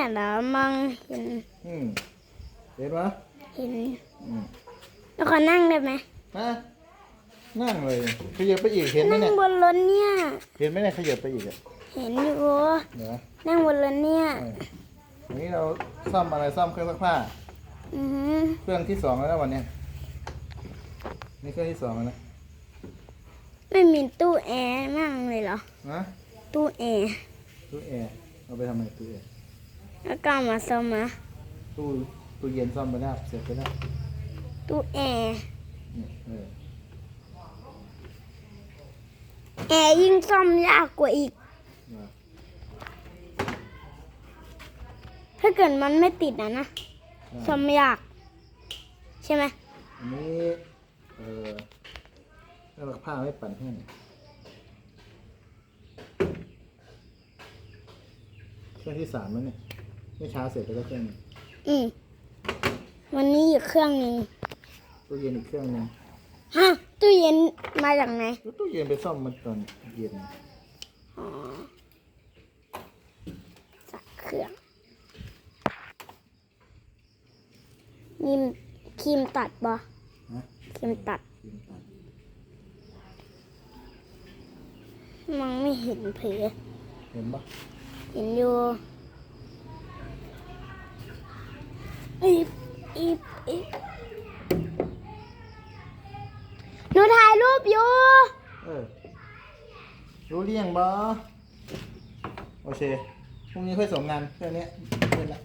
เนี่ยเหรอมองเห็นอืมเห็นไหมเห็นอืมแล้วขอนั่งได้ไหมมานั่งเลยขยับไปอีกเห็นไหมนั่งเนี่ยบนรถเนี่ย เห็นไหมเนี่ยขยับไปอีกอะเห็นอยู่เดี๋ยวนะนั่งบนรถเนี่ย เออวันนี้เราซ่อมอะไรซ่อมเครื่องซักผ้า อือหือเครื่องที่สองแล้วนะวันเนี้ยนี่เครื่องที่สองแล้วนะไม่มีตู้แอร์นั่งเลยเหรอนะตู้แอร์ตู้แอร์เอาไปทำอะไรตู้แอร์ แล้วก็เอามาซ่อมมาตู้ตู้เย็นซ่อมไปแล้วเสร็จไปแล้วตู้แอร์เนี่ยเออแอร์ยิ่งซ่อมยากกว่าอีกนะถ้าเกิดมันไม่ติดนะนะซ่อมยาก ใช่ไหมอันนี้เออเครื่องซักผ้าไม่ปั่นแห้งเครื่องที่สามแล้วเนี่ยไม่อเช้าเสร็จไปแล้วเครื่องหนึ่งอืมวันนี้อีกเครื่องหนึ่งตู้เย็นอีกเครื่องหนึงฮะตู้เย็นมาจากไหนแล้วตู้เย็นไปซ่อมมันตอนเย็นอ๋อจากเครื่องมีครีมตัดบ่นะครีมตัดเย็นตัดมองไม่เห็นเผลอเห็นปะเห็นอยู่ อีบอีบอีบหนูถ่ายรูปอยู่ เออ รู้เรียงบอโอเค พรุ่งนี้ค่อยส่งงานแค่เนี้ยเพื่อนละ